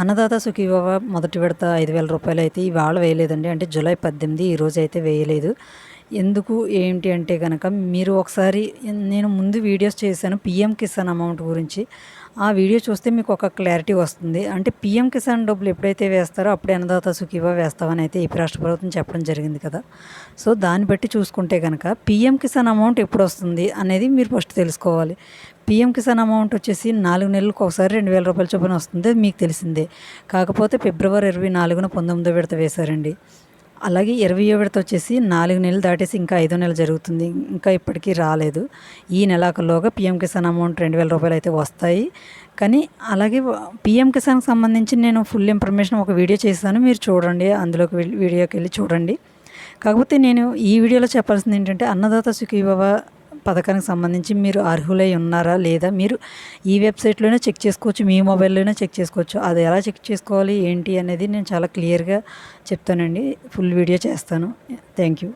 అన్నదాత సుఖీభవ మొదటి విడత ఐదు వేల రూపాయలు అయితే ఇవాళ వేయలేదండి. అంటే జూలై పద్దెనిమిది ఈ రోజు అయితే వేయలేదు. ఎందుకు ఏంటి అంటే కనుక మీరు ఒకసారి నేను ముందు వీడియోస్ చేశాను పిఎం కిసాన్ అమౌంట్ గురించి. ఆ వీడియో చూస్తే మీకు ఒక క్లారిటీ వస్తుంది. అంటే పిఎం కిసాన్ డబ్బులు ఎప్పుడైతే వేస్తారో అప్పుడే అన్నదాత సుఖీవా వేస్తామని అయితే ఏపీ రాష్ట్ర ప్రభుత్వం చెప్పడం జరిగింది కదా. సో దాన్ని బట్టి చూసుకుంటే కనుక పిఎం కిసాన్ అమౌంట్ ఎప్పుడు వస్తుంది అనేది మీరు ఫస్ట్ తెలుసుకోవాలి. పిఎం కిసాన్ అమౌంట్ వచ్చేసి నాలుగు నెలలకు ఒకసారి రెండు వేల రూపాయల చొప్పున వస్తుంది మీకు తెలిసిందే. కాకపోతే ఫిబ్రవరి ఇరవై నాలుగున పంతొమ్మిదో విడత వేశారండి. అలాగే ఇరవై విడత వచ్చేసి నాలుగు నెలలు దాటేసి ఇంకా ఐదో నెల జరుగుతుంది. ఇంకా ఇప్పటికీ రాలేదు. ఈ నెలాఖరులోగా పిఎం కిసాన్ అమౌంట్ రెండు వేల రూపాయలు అయితే వస్తాయి. కానీ అలాగే పిఎం కిసాన్కి సంబంధించి నేను ఫుల్ ఇన్ఫర్మేషన్ ఒక వీడియో చేశాను. మీరు చూడండి. అందులోకి వెళ్ళి వీడియోకి వెళ్ళి చూడండి. కాకపోతే నేను ఈ వీడియోలో చెప్పాల్సింది ఏంటంటే అన్నదాత సుఖీభవ పథకానికి సంబంధించి మీరు అర్హులై ఉన్నారా లేదా? మీరు ఈ వెబ్సైట్లోనే చెక్ చేసుకోవచ్చు మీ మొబైల్లోనే చెక్ చేసుకోవచ్చు. అది ఎలా చెక్ చేసుకోవాలి ఏంటి అనేది నేను చాలా క్లియర్గా చెప్తానండి. ఫుల్ వీడియో చేస్తాను. Thank you.